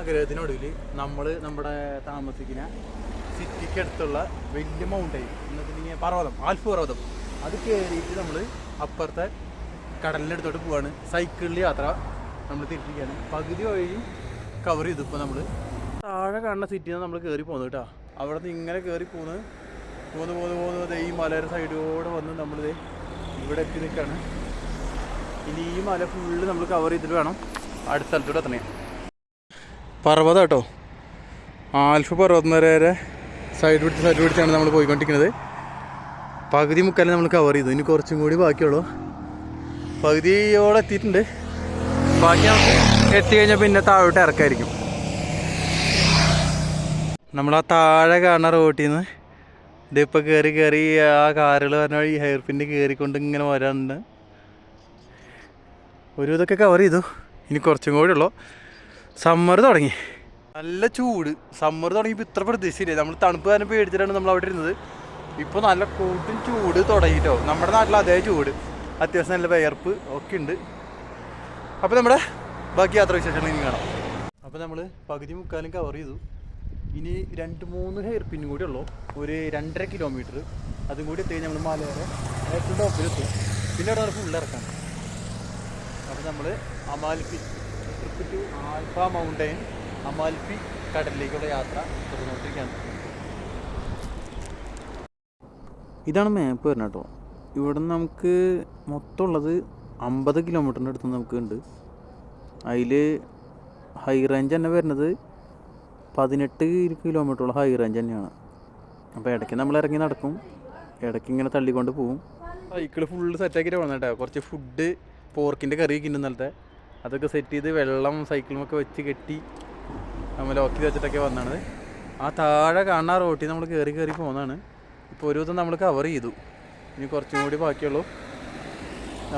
ആഗ്രഹത്തിനൊടുവിൽ നമ്മൾ നമ്മുടെ താമസിക്കുന്ന സിറ്റിക്ക് അടുത്തുള്ള വലിയ മൗണ്ടൈൻ എന്നിട്ട് പർവതം ആൽഫ് പർവതം. അത് കയറിയിട്ട് നമ്മൾ അപ്പുറത്തെ കടലിന്റെ അടുത്തോട്ട് പോവാണ് സൈക്കിളിൽ യാത്ര നമ്മൾ തിരിച്ചിരിക്കുകയാണ്. പകുതി വഴി കവർ ചെയ്തു ഇപ്പോൾ നമ്മൾ താഴെ കാണുന്ന സിറ്റിയിൽ നമ്മൾ കയറി പോകുന്നത് കേട്ടോ. അവിടെ നിന്ന് ഇങ്ങനെ കയറി പോന്ന് പോന്ന് പോന്ന് അതേ ഈ മലയുടെ സൈഡിലൂടെ വന്ന് നമ്മൾ ഇവിടെ എത്തി നിൽക്കുകയാണ്. ഇനി ഈ മല ഫുള്ള് നമ്മൾ കവർ ചെയ്തിട്ട് വേണം അടുത്ത സ്ഥലത്തോട്ട് എത്തണേ. പർവതം കേട്ടോ. ആൽഫ് പർവതം വരെ സൈഡ് പിടിച്ച് സൈഡ് പിടിച്ചാണ് നമ്മൾ പോയിക്കൊണ്ടിരിക്കുന്നത്. പകുതി മുക്കാലും നമ്മൾ കവർ ചെയ്തു. ഇനി കുറച്ചും കൂടി ബാക്കിയുള്ളൂ. പകുതിയോടെ എത്തിയിട്ടുണ്ട്. ബാക്കി നമുക്ക് എത്തി കഴിഞ്ഞാൽ പിന്നെ താഴോട്ട് ഇറക്കായിരിക്കും. നമ്മൾ ആ താഴെ കാണുന്ന റോട്ടിൽ നിന്ന് ഇതിപ്പോൾ കയറി കയറി ആ കാറുകൾ പറഞ്ഞ ഈ ഹെയർ പിന്ന് കയറിക്കൊണ്ട് ഇങ്ങനെ വരാനുണ്ട്. ഒരു ഇതൊക്കെ കവർ ചെയ്തു. ഇനി കുറച്ചും കൂടി ഉള്ളൂ. സമ്മർ തുടങ്ങി. നല്ല ചൂട്. സമ്മർ തുടങ്ങിയപ്പോൾ ഇത്ര പ്രതീക്ഷയില്ല? നമ്മൾ തണുപ്പ് തന്നെ പേടിച്ചിട്ടാണ് നമ്മൾ അവിടെ ഇരുന്നത്. ഇപ്പോൾ നല്ല കൂട്ടും ചൂട് തുടങ്ങിയിട്ടോ നമ്മുടെ നാട്ടിൽ അതേ ചൂട്. അത്യാവശ്യം നല്ല വിയർപ്പ് ഒക്കെ ഉണ്ട്. അപ്പോൾ നമ്മുടെ ബാക്കി യാത്ര വിശേഷങ്ങൾ ഇനി കാണാം. അപ്പോൾ നമ്മൾ പകുതി മുക്കാലും കവർ ചെയ്തു. ഇനി രണ്ട് മൂന്ന് ഹെയർ പിന്നും കൂടി ഉള്ളൂ. ഒരു രണ്ടര കിലോമീറ്റർ അതും കൂടി എത്തി നമ്മൾ മലയുടെ ഏറ്റവും ടോപ്പിലെത്തും പിന്നെ അവിടെ ഫുള്ള് ഇറക്കാം. അപ്പോൾ നമ്മൾ Amalfi trip to alpha mountain Amalfi കടലിലേക്കുള്ള യാത്ര തുടർന്നുകൊണ്ടിരിക്കുകയാണ്. ഇതാണ് മാപ്പ് വരുന്നത് കേട്ടോ. ഇവിടെ നിന്ന് നമുക്ക് മൊത്തം ഉള്ളത് അമ്പത് കിലോമീറ്ററിന്റെ അടുത്ത് നമുക്ക് ഉണ്ട്. അതിൽ ഹൈ റേഞ്ച് തന്നെ വരുന്നത് പതിനെട്ട് കിലോമീറ്ററോളം ഹൈ റേഞ്ച് തന്നെയാണ്. അപ്പോൾ ഇടയ്ക്ക് നമ്മൾ ഇറങ്ങി നടക്കും. ഇടയ്ക്ക് ഇങ്ങനെ തള്ളിക്കൊണ്ട് പോവും. സൈക്കിൾ ഫുള്ള് സെറ്റാക്കിയിട്ട് വേണം കേട്ടോ. കുറച്ച് ഫുഡ് പോർക്കിന്റെ കറി കിട്ടുന്നലത്തെ അതൊക്കെ സെറ്റ് ചെയ്ത് വെള്ളം സൈക്കിളുമൊക്കെ വെച്ച് കെട്ടി നമ്മൾ ലോക്കി വെച്ചിട്ടൊക്കെ വന്നാണ്. ആ താഴെ കാണുന്ന റോട്ടിൽ നമ്മൾ കയറി കയറി പോകുന്നതാണ് ഇപ്പോൾ ഒരു ദിവസം നമ്മൾ കവർ ചെയ്തു. ഇനി കുറച്ചും കൂടി ബാക്കിയുള്ളൂ.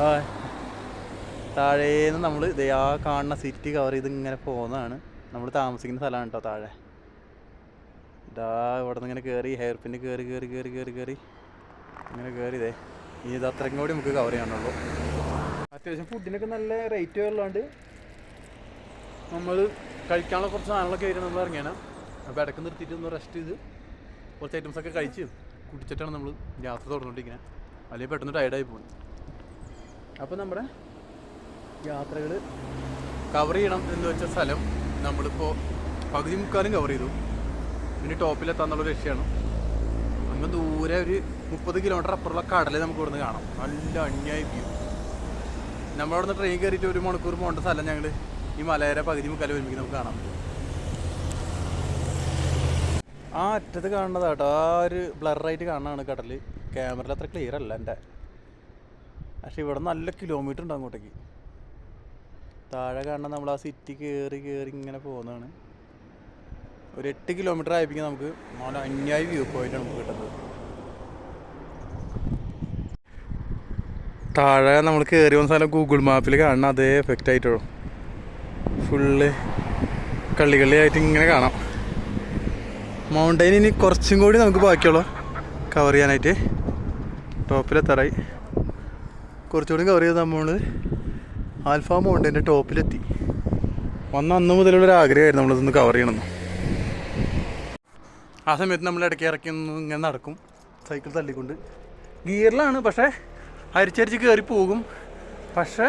ആ താഴേന്ന് നമ്മൾ ഇതേ ആ കാണുന്ന സിറ്റി കവർ ചെയ്ത് ഇങ്ങനെ പോകുന്നതാണ് നമ്മൾ താമസിക്കുന്ന സ്ഥലമാണ് കേട്ടോ താഴെ. ഇതാ ഇവിടെ നിന്ന് ഇങ്ങനെ കയറി ഹെയർ പിന്ന് കയറി കയറി കയറി കയറി കയറി ഇങ്ങനെ കയറി ഇതേ ഇനി ഇത് അത്രയും കൂടി നമുക്ക് കവർ ചെയ്യാനുള്ളൂ. അത്യാവശ്യം ഫുഡിനൊക്കെ നല്ല റേറ്റ് ഉള്ളതുകൊണ്ട് നമ്മൾ കഴിക്കാനുള്ള കുറച്ച് സാധനങ്ങളൊക്കെ ആയിരുന്നു നമ്മൾ ഇറങ്ങിയാണ് അപ്പോൾ ഇടയ്ക്ക് നിർത്തിയിട്ട് ഒന്ന് റെസ്റ്റ് ചെയ്ത് കുറച്ച് ഐറ്റംസ് ഒക്കെ കഴിച്ച് കുടിച്ചിട്ടാണ് നമ്മൾ യാത്ര തുടർന്നുകൊണ്ടിരിക്കുന്നത് അല്ലെങ്കിൽ പെട്ടെന്ന് ടയർഡായി പോകും അപ്പോൾ നമ്മുടെ യാത്രകൾ കവർ ചെയ്യണം എന്ന് വെച്ച സ്ഥലം നമ്മളിപ്പോൾ പകുതി മുക്കാലും കവർ ചെയ്തു. ഇനി ടോപ്പിലെത്താന്നുള്ള ലക്ഷ്യമാണ്. അങ്ങ് ദൂരെ ഒരു മുപ്പത് കിലോമീറ്റർ അപ്പുറമുള്ള കടൽ നമുക്ക് ഇവിടുന്ന് കാണാം. നല്ല അന്യായ വ്യൂ നമ്മളവിടുന്ന് ട്രെയിൻ കയറിയിട്ട് ഒരു മണിക്കൂർ പോകേണ്ട സ്ഥലം ഞങ്ങൾ ഈ മലയര പകുതി മുക്കാൽ ഒരുമിച്ച് നമുക്ക് കാണാം ആ അറ്റത്ത് കാണുന്നത് കേട്ടോ. ആ ഒരു ബ്ലറായിട്ട് കാണുന്നതാണ് കടൽ ക്യാമറയിൽ അത്ര ക്ലിയർ അല്ല എന്റെ. പക്ഷെ ഇവിടെ നല്ല കിലോമീറ്റർ ഉണ്ട് അങ്ങോട്ടേക്ക്. താഴെ കാണുന്ന നമ്മൾ ആ സിറ്റി കയറി കയറി ഇങ്ങനെ പോകുന്നതാണ്. ഒരു എട്ട് കിലോമീറ്റർ ആയപ്പോൾ നമുക്ക് നല്ല അന്യായ വ്യൂ പോയിന്റ് നമുക്ക് കിട്ടുന്നത്. താഴെ നമ്മൾ കയറി വന്ന സ്ഥലം ഗൂഗിൾ മാപ്പിൽ കാണുന്ന അതേ എഫക്റ്റ് ആയിട്ടുള്ളൂ ഫുള്ള് കള്ളി ആയിട്ട് ഇങ്ങനെ കാണാം. മൗണ്ടൈൻ ഇനി കുറച്ചും കൂടി നമുക്ക് ബാക്കിയുള്ളൂ. കവർ ചെയ്യാനായിട്ട്. ടോപ്പിലെത്താറായി കുറച്ചുകൂടി കവർ ചെയ്ത് നമ്മൾ ആൽഫ മൗണ്ടൈന്റെ ടോപ്പിലെത്തി വന്ന അന്ന് മുതലുള്ളൊരു ആഗ്രഹമായിരുന്നു നമ്മളിതൊന്ന് കവർ ചെയ്യണമെന്ന്. ആ സമയത്ത് നമ്മൾ ഇടയ്ക്ക് ഇറക്കി ഇങ്ങനെ നടക്കും. സൈക്കിൾ തള്ളിക്കൊണ്ട്. ഗിയറിലാണ് പക്ഷേ അരിച്ചരിച്ച് കയറി പോകും. പക്ഷേ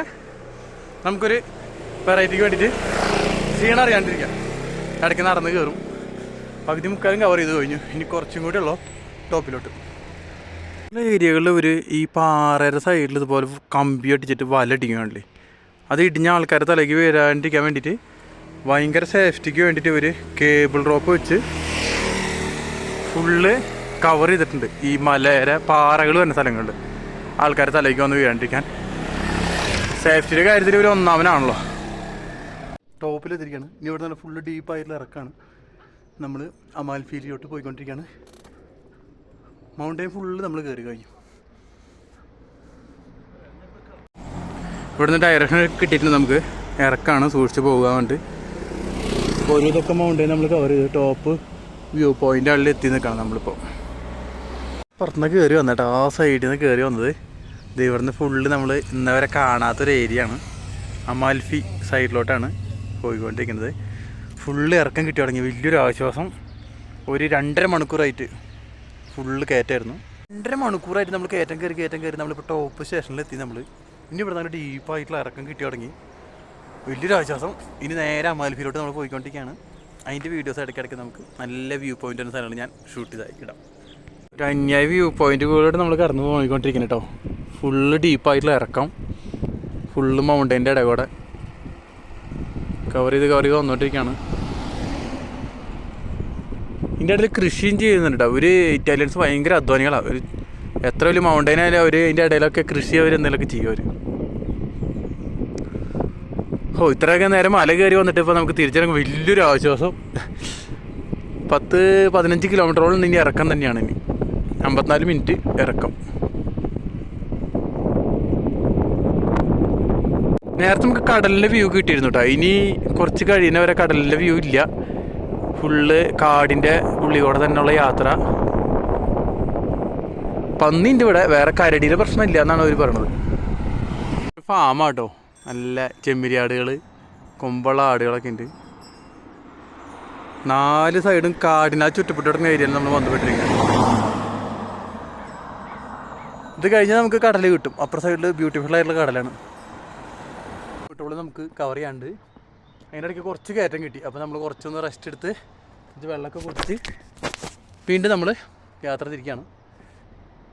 നമുക്കൊരു വെറൈറ്റിക്ക് വേണ്ടിയിട്ട് ക്ഷീണം അറിയാണ്ടിരിക്കാം. ഇടയ്ക്ക് നടന്ന് കയറും പകുതി മുക്കാലും കവർ ചെയ്ത് കഴിഞ്ഞു. ഇനി കുറച്ചും കൂടി ഉള്ളൂ ടോപ്പിലോട്ട് ചില ഏരിയകളിൽ ഒരു ഈ പാറയുടെ സൈഡിൽ ഇതുപോലെ കമ്പി അടിച്ചിട്ട് വല അടിക്കുകയാണല്ലേ അത് ഇടിഞ്ഞ ആൾക്കാരെ തലയ്ക്ക് വരാണ്ടിരിക്കാൻ വേണ്ടിയിട്ട് ഭയങ്കര സേഫ്റ്റിക്ക് വേണ്ടിയിട്ട് ഇവർ കേബിൾ റോപ്പ് വെച്ച് ഫുള്ള് കവർ ചെയ്തിട്ടുണ്ട്. ഈ മലയുടെ പാറകൾ വരുന്ന സ്ഥലങ്ങളിൽ ആൾക്കാരെ തലയ്ക്ക് വന്ന് വീഴാണ്ടിരിക്കാൻ. സേഫ്റ്റിയുടെ കാര്യത്തിൽ ഇവർ ഒന്നാമനാണല്ലോ. ടോപ്പിലെത്തിരിക്കുകയാണ് ഇനി ഇവിടെ നല്ല ഫുള്ള് ഡീപ്പായിട്ടുള്ള ഇറക്കാണ്. നമ്മൾ അമാൽഫീലിലോട്ട് പോയിക്കൊണ്ടിരിക്കുകയാണ്. മൗണ്ടൈൻ ഫുള്ള് നമ്മൾ കയറി കഴിഞ്ഞു. ഇവിടുന്ന് ഡയറക്ഷൻ കിട്ടിയിട്ടുണ്ട് നമുക്ക്. ഇറക്കാണ് സൂക്ഷിച്ച് പോകാൻ വേണ്ടി ഒരു ഇതൊക്കെ മൗണ്ടൈൻ നമ്മൾ കവർ ചെയ്ത് ടോപ്പ് വ്യൂ പോയിന്റ് ആളിൽ എത്തി നിൽക്കണം നമ്മളിപ്പോൾ പുറത്തുനിന്ന് കയറി വന്നിട്ട് ആ സൈഡിൽ നിന്ന് കയറി വന്നത് ഇവിടുന്ന് ഫുള്ള് നമ്മൾ ഇന്നവരെ കാണാത്തൊരു ഏരിയ ആണ്. അമാൽഫി സൈഡിലോട്ടാണ് പോയിക്കൊണ്ടിരിക്കുന്നത്. ഫുള്ള് ഇറക്കം കിട്ടി തുടങ്ങി. വലിയൊരു ആശ്വാസം. ഒരു രണ്ടര മണിക്കൂറായിട്ട് ഫുള്ള് കയറ്റായിരുന്നു രണ്ടര മണിക്കൂറായിട്ട് നമ്മൾ കയറ്റം കയറി കയറ്റം കയറി നമ്മളിപ്പോൾ ടോപ്പ് സ്റ്റേഷനിലെത്തി നമ്മൾ ഇനി ഇവിടെ നല്ല ഡീപ്പായിട്ടുള്ള ഇറക്കം കിട്ടി തുടങ്ങി. വലിയൊരു ആശ്വാസം. ഇനി നേരെ അമാൽഫിയിലോട്ട് നമ്മൾ പോയിക്കൊണ്ടിരിക്കുകയാണ്. അതിന്റെ വീഡിയോസ് ഇടയ്ക്കിടയ്ക്ക് നമുക്ക് നല്ല വ്യൂ പോയിന്റ് സ്ഥലമാണ് ഞാൻ ഷൂട്ട് ചെയ്തായി ഇടാം. ഒരു അന്യായ വ്യൂ പോയിന്റ് കൂടെ നമ്മൾ കടന്നു പോയിക്കൊണ്ടിരിക്കുന്നത് കേട്ടോ ഫുള്ള് ഡീപ്പായിട്ടുള്ള ഇറക്കം. ഫുള്ള് മൗണ്ടൈന്റെ ഇടകൂടെ. കവർ ചെയ്ത് കവർ ചെയ്ത് വന്നുകൊണ്ടിരിക്കുകയാണ് ഇതിന്റെ ഇടയിൽ കൃഷിയും ചെയ്യുന്നുണ്ട് ഒരു ഇറ്റാലിയൻസ് ഭയങ്കര അധ്വാനികളാണ് ഒരു എത്ര വലിയ മൗണ്ടൈൻ ആയാലും അവർ ഇതിന്റെ ഇടയിലൊക്കെ കൃഷി അവർ എന്തെങ്കിലുമൊക്കെ ചെയ്യും അവർ ഓ ഇത്രയൊക്കെ നേരം മല കയറി വന്നിട്ട് ഇപ്പോൾ നമുക്ക് തിരിച്ചിറങ്ങും വലിയൊരു ആശ്വാസം. പത്ത് പതിനഞ്ച് കിലോമീറ്ററോളം ഇനി ഇറക്കം തന്നെയാണ് ഇനി. അമ്പത്തിനാല് മിനിറ്റ് ഇറക്കം. നേരത്തെ നമുക്ക് കടലിന്റെ വ്യൂ കിട്ടിയിരുന്നു കേട്ടോ ഇനി കുറച്ച് കഴിയുന്ന വരെ കടലിന്റെ വ്യൂ ഇല്ല. ഫുള്ള് കാടിന്റെ ഉള്ളിലൂടെ തന്നെയുള്ള യാത്ര. പന്നിന്റെ ഇവിടെ വേറെ കരടിയുടെ പ്രശ്നമില്ല എന്നാണ് അവർ പറയണത്. ഫാമാട്ടോ നല്ല ചെമ്മരിയാടുകൾ കൊമ്പള ആടുകളൊക്കെ ഉണ്ട്. നാല് സൈഡും കാടിനാ ചുറ്റപ്പെട്ടിടുന്ന ഏരിയയിൽ നമ്മൾ ബന്ധപ്പെട്ടിരിക്കുന്നത് ഇത് കഴിഞ്ഞാൽ നമുക്ക് കടൽ കിട്ടും. അപ്പുറ സൈഡിൽ ബ്യൂട്ടിഫുൾ ആയിട്ടുള്ള കടലാണ്. കുട്ടികൾ നമുക്ക് കവർ ചെയ്യാണ്ട് അതിന്റെ ഇടയ്ക്ക് കുറച്ച് കയറ്റം കിട്ടി. അപ്പോൾ നമ്മൾ കുറച്ചൊന്ന് റെസ്റ്റ് എടുത്ത് ഇത് വെള്ളമൊക്കെ കുടിച്ച് വീണ്ടും നമ്മൾ യാത്ര തിരിക്കുകയാണ്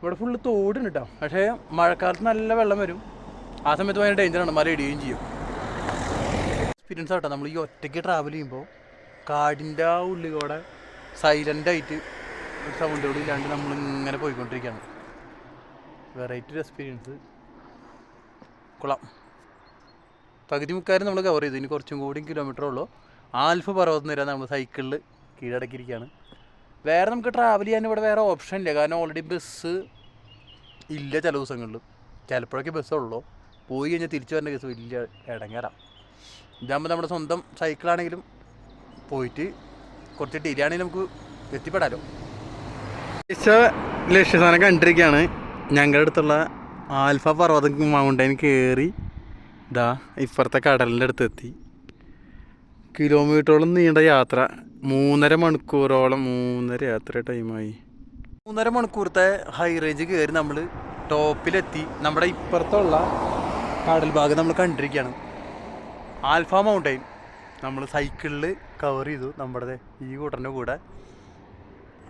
ഇവിടെ ഫുള്ള് തോടുണ്ട് കേട്ടോ പക്ഷേ മഴക്കാലത്ത് നല്ല വെള്ളം വരും. ആ സമയത്ത് ഭയങ്കര ഡേഞ്ചറാണ് മല ഇടുകയും ചെയ്യും. എക്സ്പീരിയൻസ് ആട്ടോ നമ്മൾ ഈ ഒറ്റയ്ക്ക് ട്രാവൽ ചെയ്യുമ്പോൾ കാടിന്റെ ആ ഉള്ളിലൂടെ സൈലന്റായിട്ട് ഒരു സൗണ്ടുകളും ഇല്ലാണ്ട് നമ്മൾ ഇങ്ങനെ പോയിക്കൊണ്ടിരിക്കുകയാണ് വെറൈറ്റി ഒരു എക്സ്പീരിയൻസ് കൊള്ളാം. പകുതി മുക്കാരും നമ്മൾ കവർ ചെയ്തു. ഇനി കുറച്ചും കൂടി കിലോമീറ്റർ ഉള്ളൂ. ആൽഫ് പർവതം നിര നമ്മൾ സൈക്കിളിൽ കീഴടക്കിയിരിക്കുകയാണ് വേറെ നമുക്ക് ട്രാവൽ ചെയ്യാൻ ഇവിടെ വേറെ ഓപ്ഷൻ ഇല്ല. കാരണം ഓൾറെഡി ബസ് ഇല്ല ചില ദിവസങ്ങളിൽ ചിലപ്പോഴൊക്കെ ബസ്സുള്ളൂ പോയി കഴിഞ്ഞാൽ തിരിച്ചു വരേണ്ട കേസ് വലിയ ഇടങ്ങേറാം. ഇതാകുമ്പോൾ നമ്മുടെ സ്വന്തം സൈക്കിളാണെങ്കിലും പോയിട്ട് കുറച്ച് ഡിലേ ആണെങ്കിലും നമുക്ക് എത്തിപ്പെടാലോ. ലക്ഷ്യസ്ഥാനം കണ്ടിരിക്കുകയാണ്. ഞങ്ങളുടെ അടുത്തുള്ള ആൽഫ പർവതം മൗണ്ടൈൻ കയറി ഇതാ ഇപ്പുറത്തെ കടലിന്റെ അടുത്ത് എത്തി. കിലോമീറ്ററോളം നീണ്ട യാത്ര. മൂന്നര മണിക്കൂറോളം മൂന്നര യാത്ര ടൈമായി മൂന്നര മണിക്കൂറത്തെ ഹൈ റേഞ്ച് കയറി നമ്മൾ ടോപ്പിലെത്തി. നമ്മുടെ ഇപ്പുറത്തുള്ള കടൽ ഭാഗം നമ്മൾ കണ്ടിരിക്കുകയാണ്. ആൽഫ മൗണ്ടൈൻ നമ്മൾ സൈക്കിളിൽ കവർ ചെയ്തു നമ്മുടെ ഈ കൂട്ടന്റെ കൂടെ.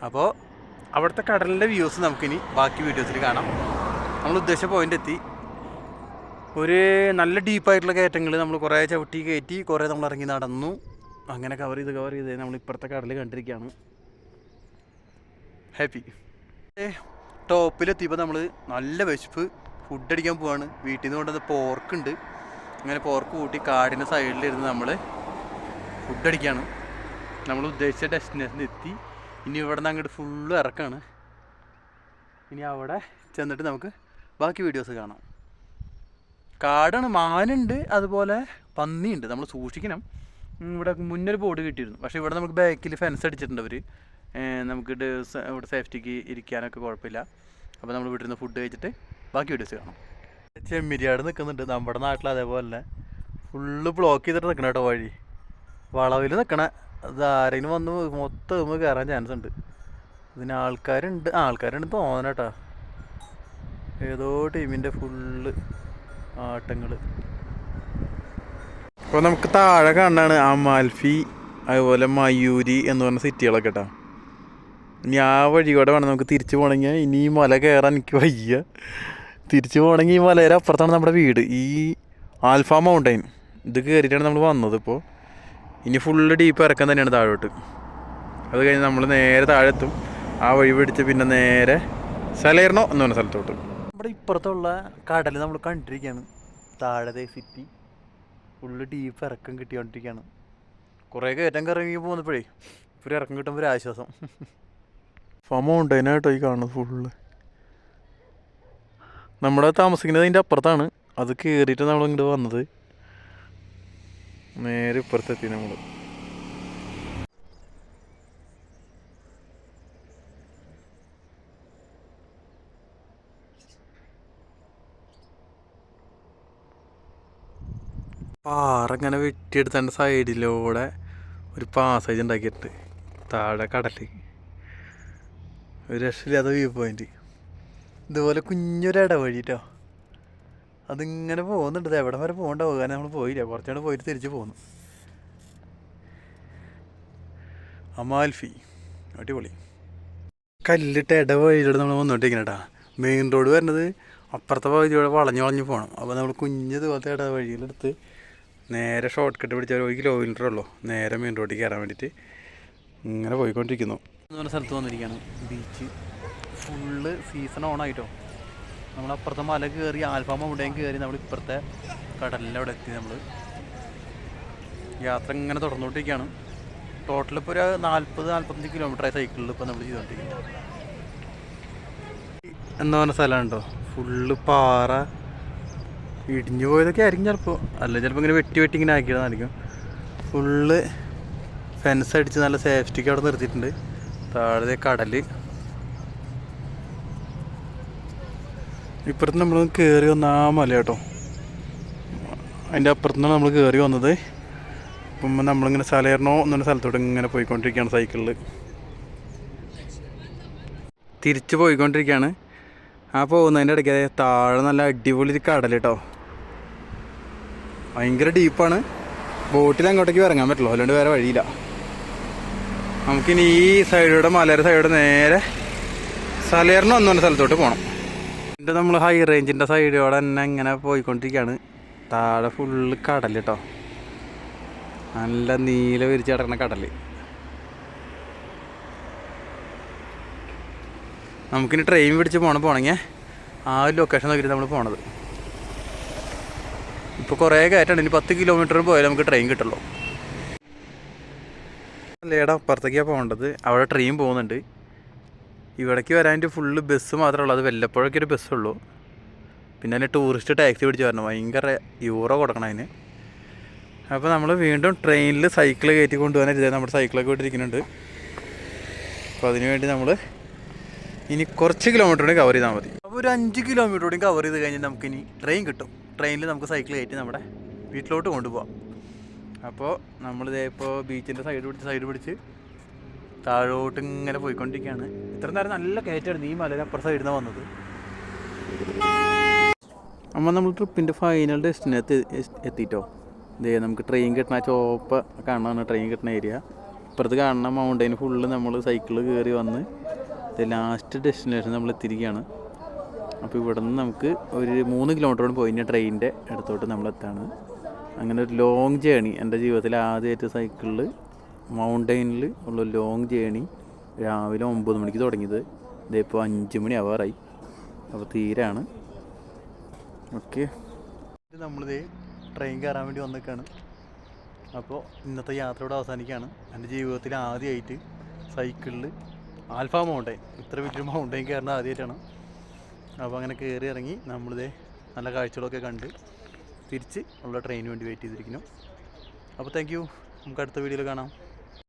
അപ്പോൾ അവിടുത്തെ കടലിന്റെ വ്യൂസ് നമുക്കിനി ബാക്കി വീഡിയോസിൽ കാണാം. നമ്മൾ ഉദ്ദേശിച്ച പോയിന്റ് എത്തി. ഒരു നല്ല ഡീപ്പായിട്ടുള്ള കയറ്റങ്ങൾ നമ്മൾ കുറേ ചവിട്ടി കയറ്റി കുറേ നമ്മൾ ഇറങ്ങി നടന്നു. അങ്ങനെ കവർ ചെയ്ത് കവർ ചെയ്ത് നമ്മൾ ഇപ്പുറത്തെ കടൽ കണ്ടിരിക്കുകയാണ്. ഹാപ്പി ടോപ്പിലെത്തിയപ്പോൾ നമ്മൾ നല്ല വിശപ്പ് ഫുഡ് അടിക്കാൻ പോവാണ്. വീട്ടിൽ നിന്ന് കൊണ്ടുവന്ന പോർക്കുണ്ട് അങ്ങനെ പോർക്ക് കൂട്ടി കാടിന്റെ സൈഡിലിരുന്ന് നമ്മൾ ഫുഡ് അടിക്കുകയാണ് നമ്മൾ ഉദ്ദേശിച്ച ഡെസ്റ്റിനേഷനിൽ എത്തി. ഇനി ഇവിടെ നിന്ന് അങ്ങോട്ട് ഫുള്ള് ഇറക്കാണ്. ഇനി അവിടെ ചെന്നിട്ട് നമുക്ക് ബാക്കി വീഡിയോസ് കാണാം. കാടാണ് മാനുണ്ട് അതുപോലെ പന്നിയുണ്ട്. നമ്മൾ സൂക്ഷിക്കണം. ഇവിടെ മുന്നൊരു ബോർഡ് കിട്ടിയിരുന്നു. പക്ഷേ ഇവിടെ നമുക്ക് ബാക്കിൽ ഫെൻസ് അടിച്ചിട്ടുണ്ട് അവർ നമുക്ക് ഇവിടെ സേഫ്റ്റിക്ക് ഇരിക്കാനൊക്കെ കുഴപ്പമില്ല. അപ്പോൾ നമ്മൾ വീട്ടിൽ നിന്ന് ഫുഡ് കഴിച്ചിട്ട് ബാക്കി വീഡിയോസ് കാണാം. ചെമ്മിരിയാട് നിൽക്കുന്നുണ്ട്. നമ്മുടെ നാട്ടിൽ അതേപോലെ ഫുള്ള് ബ്ലോക്ക് ചെയ്തിട്ട് നിൽക്കണം കേട്ടോ വഴി. വളവിൽ നിൽക്കണ. ആരെങ്കിലും വന്ന് മൊത്തം കയറാൻ ചാൻസ് ഉണ്ട്. ഇതിന് ആൾക്കാരുണ്ട്. ആൾക്കാരുണ്ട് തോന്നണം കേട്ടോ. ഏതോ ടീമിന്റെ ഫുള്ള് ആട്ടങ്ങൾ അപ്പോൾ നമുക്ക് താഴെ കാണാണ് അമാൽഫി അതുപോലെ മയൂരി എന്ന് പറഞ്ഞ സിറ്റികളൊക്കെ കേട്ടോ. ഇനി ആ വഴിയോടെ വേണം നമുക്ക് തിരിച്ചു പോകണമെങ്കിൽ. ഇനി ഈ മല കയറാൻ എനിക്ക് വയ്യ. തിരിച്ചു പോകണമെങ്കിൽ ഈ മലയുടെ അപ്പുറത്താണ് നമ്മുടെ വീട്. ഈ ആൽഫ മൗണ്ടൈൻ ഇത് കയറിയിട്ടാണ് നമ്മൾ വന്നത് ഇപ്പോൾ ഇനി ഫുള്ള് ഡീപ്പ് ഇറക്കം തന്നെയാണ് താഴോട്ട്. അത് കഴിഞ്ഞ് നമ്മൾ നേരെ താഴെത്തും. ആ വഴി പിടിച്ച് പിന്നെ നേരെ സലേർണോ എന്ന് പറഞ്ഞ സ്ഥലത്തോട്ട്. നമ്മുടെ ഇപ്പുറത്തുള്ള കടൽ നമ്മൾ കണ്ടിരിക്കുകയാണ്. താഴത്തെ സിറ്റി ഫുള്ള് ഡീപ്പ് ഇറക്കം കിട്ടിക്കൊണ്ടിരിക്കുകയാണ്. കുറേ കയറ്റം കറങ്ങി പോകുന്നപ്പോഴേ ഒരു ഇറക്കം കിട്ടുമ്പോൾ ഒരു ആശ്വാസം. ഫമ ഉണ്ടായിനാട്ടോ ഈ കാണുന്നത് ഫുള്ള് നമ്മുടെ താമസിക്കുന്നത് അതിന്റെ അപ്പുറത്താണ്. അത് കയറിയിട്ട് നമ്മളിങ്ങോട്ട് വന്നത്. നേരെ ഇപ്പുറത്തെത്തി നമ്മൾ പാറ ഇങ്ങനെ വെട്ടിയെടുത്തതിന്റെ സൈഡിലൂടെ ഒരു പാസേജ് ഉണ്ടാക്കിയിട്ട് താഴെ കടൽ. ഒരു രക്ഷയില്ലാത്ത വ്യൂ പോയിന്റ് ഇതുപോലെ കുഞ്ഞൊരു ഇടവഴി കേട്ടോ അതിങ്ങനെ പോകുന്നുണ്ട്. എവിടെ വരെ പോകണ്ട കാരണം നമ്മൾ പോയില്ല? കുറച്ചുകൂടെ പോയിട്ട് തിരിച്ച് പോന്നു. അമാൽഫി അടിപൊളി. കല്ലിട്ട് ഇടവഴിയിലൂടെ നമ്മൾ വന്നോണ്ടിരിക്കണം കേട്ടാ മെയിൻ റോഡ് വരുന്നത് അപ്പുറത്തെ പകുതിയോടെ വളഞ്ഞു വളഞ്ഞു പോകണം അപ്പോൾ നമ്മൾ കുഞ്ഞ് ഇതുപോലത്തെ ഇടവഴിയിലെടുത്ത് നേരെ ഷോർട്ട് കട്ട് പിടിച്ചാൽ ഒരു കിലോമീറ്റർ ഉള്ളൂ. നേരെ മെയിൻ റോഡിൽ കയറാൻ വേണ്ടിയിട്ട് ഇങ്ങനെ പോയിക്കൊണ്ടിരിക്കുന്നു. സ്ഥലത്ത് വന്നിരിക്കുകയാണ്. ബീച്ച് ഫുള്ള് സീസൺ ഓൺ ആയിട്ടോ. നമ്മൾ അപ്പുറത്തെ മല കയറി ആൽഫാമ മൗണ്ടൈൻ കയറി നമ്മൾ ഇപ്പുറത്തെ കടലിലവിടെ എത്തി നമ്മൾ യാത്ര ഇങ്ങനെ തുടർന്നുകൊണ്ടിരിക്കുകയാണ്. ടോട്ടൽ ഇപ്പോൾ ഒരു നാൽപ്പത് നാൽപ്പത്തഞ്ച് കിലോമീറ്റർ ആയി സൈക്കിളിൽ ഇപ്പോൾ നമ്മൾ ചെയ്തുകൊണ്ടിരിക്കുന്നത് എന്താ പറഞ്ഞ സ്ഥലമുണ്ടോ ഫുള്ള് പാറ. ഇടിഞ്ഞു പോയതൊക്കെ ആയിരിക്കും ചിലപ്പോൾ അല്ല ചിലപ്പോൾ ഇങ്ങനെ വെട്ടി വെട്ടി ഇങ്ങനെ ആക്കിയതായിരിക്കും. ഫുള്ള് ഫെൻസ് അടിച്ച് നല്ല സേഫ്റ്റിക്ക് അവിടെ നിർത്തിയിട്ടുണ്ട്. താഴെ കടൽ ഇപ്പുറത്ത് നമ്മൾ കയറി വന്ന ആ മല കേട്ടോ. അതിന്റെ അപ്പുറത്തുനിന്നാണ് നമ്മൾ കയറി വന്നത്. ഇപ്പം നമ്മളിങ്ങനെ സലേർണോ എന്നുള്ള സ്ഥലത്തോട്ട് ഇങ്ങനെ പോയിക്കൊണ്ടിരിക്കുകയാണ് സൈക്കിളിൽ തിരിച്ച് പോയിക്കൊണ്ടിരിക്കുകയാണ്. ആ പോകുന്നതിന്റെ ഇടയ്ക്ക് താഴെ നല്ല അടിപൊളി കടൽ കേട്ടോ. ഭയങ്കര ഡീപ്പാണ് ബോട്ടിൽ അങ്ങോട്ടേക്ക് ഇറങ്ങാൻ പറ്റുള്ളൂ അല്ലാണ്ട് വേറെ വഴിയില്ല. നമുക്കിനി ഈ സൈഡിലൂടെ മലയുടെ സൈഡിലൂടെ നേരെ സലേറിന് വന്നു സ്ഥലത്തോട്ട് പോകണം എന്നിട്ട് നമ്മൾ ഹൈ റേഞ്ചിന്റെ സൈഡിലൂടെ തന്നെ ഇങ്ങനെ പോയിക്കൊണ്ടിരിക്കുകയാണ് താഴെ ഫുള്ള് കടൽ കേട്ടോ നല്ല നീല വിരിച്ച് കിടക്കുന്ന കടൽ നമുക്കിനി ട്രെയിൻ പിടിച്ച് പോകണം പോകണമെങ്കിൽ ആ ഒരു ലൊക്കേഷൻ നോക്കിയിട്ട് നമ്മൾ പോണത്. ഇപ്പോൾ കുറേ കയറ്റാണ് ഇനി പത്ത് കിലോമീറ്റർ പോയാൽ നമുക്ക് ട്രെയിൻ കിട്ടുള്ളൂ. അല്ലേടാ അപ്പുറത്തേക്കാണ് പോകേണ്ടത്. അവിടെ ട്രെയിൻ പോകുന്നുണ്ട്. ഇവിടേക്ക് വരാനായിട്ട് ഫുള്ള് ബസ് മാത്രമേ ഉള്ളൂ. അത് വല്ലപ്പോഴൊക്കെ ഒരു ബസ്സുള്ളൂ പിന്നെ അതിന് ടൂറിസ്റ്റ് ടാക്സി പിടിച്ച് വരണം. ഭയങ്കര യൂറോ കൊടുക്കണം അതിന്. അപ്പോൾ നമ്മൾ വീണ്ടും ട്രെയിനിൽ സൈക്കിൾ കയറ്റി കൊണ്ടുപോകാനായിട്ട് നമ്മുടെ സൈക്കിളൊക്കെ വിട്ടിരിക്കുന്നുണ്ട്. അപ്പോൾ അതിന് വേണ്ടി നമ്മൾ ഇനി കുറച്ച് കിലോമീറ്റർ കൂടി കവർ ചെയ്താൽ മതി. അപ്പോൾ ഒരു അഞ്ച് കിലോമീറ്റർ കൂടി കവർ ചെയ്ത് കഴിഞ്ഞാൽ നമുക്കിനി ട്രെയിൻ കിട്ടും. ട്രെയിനിൽ നമുക്ക് സൈക്കിൾ കയറ്റി നമ്മുടെ വീട്ടിലോട്ട് കൊണ്ടുപോകാം അപ്പോൾ നമ്മളിതേ ഇപ്പോൾ ബീച്ചിന്റെ സൈഡ് പിടിച്ച് സൈഡ് പിടിച്ച് താഴോട്ട് ഇങ്ങനെ പോയിക്കൊണ്ടിരിക്കുകയാണ്. ഇത്ര നേരം നല്ല കയറ്റായിരുന്നു ഈ മലയുടെ അപ്പുറം വന്നത്. അമ്മ നമ്മൾ ട്രിപ്പിന്റെ ഫൈനൽ ഡെസ്റ്റിനകത്ത് എത്തിയിട്ടോ ഇതേ നമുക്ക് ട്രെയിൻ കിട്ടുന്ന ചോപ്പ കാണാനാണ് ട്രെയിൻ കിട്ടുന്ന ഏരിയ ഇപ്പുറത്ത് കാണുന്ന മൗണ്ടൈൻ ഫുള്ള് നമ്മൾ സൈക്കിൾ കയറി വന്ന് ലാസ്റ്റ് ഡെസ്റ്റിനേഷൻ നമ്മൾ എത്തിയിരിക്കുകയാണ്. അപ്പോൾ ഇവിടെ നിന്ന് നമുക്ക് ഒരു മൂന്ന് കിലോമീറ്ററോട് പോയി കഴിഞ്ഞാൽ ട്രെയിനിന്റെ അടുത്തോട്ട് നമ്മൾ എത്താണ് അങ്ങനെ ഒരു ലോങ് ജേണി എന്റെ ജീവിതത്തിൽ ആദ്യമായിട്ട് സൈക്കിളിൽ മൗണ്ടൈനിൽ ഉള്ള ലോങ് ജേണി രാവിലെ ഒമ്പത് മണിക്ക് തുടങ്ങിയത്. ഇതിപ്പോൾ അഞ്ച് മണി ആവാറായി അപ്പോൾ തീരാണ് ഓക്കെ നമ്മളിത് ട്രെയിൻ കയറാൻ വേണ്ടി വന്നേക്കാണ്. അപ്പോൾ ഇന്നത്തെ യാത്രയോട് അവസാനിക്കുകയാണ് എന്റെ ജീവിതത്തിൽ ആദ്യമായിട്ട് സൈക്കിളിൽ ആൽഫ മൗണ്ടെയിൻ ഇത്ര വലിയ മൗണ്ടെയിൻ കയറുന്നത് ആദ്യമായിട്ടാണ് അപ്പോൾ അങ്ങനെ കയറി ഇറങ്ങി നമ്മളിതേ നല്ല കാഴ്ചകളൊക്കെ കണ്ട് തിരിച്ച് ഉള്ള ട്രെയിനിന് വേണ്ടി വെയിറ്റ് ചെയ്തിരിക്കുന്നു. അപ്പോൾ താങ്ക് യു നമുക്ക് അടുത്ത വീഡിയോയിൽ കാണാം.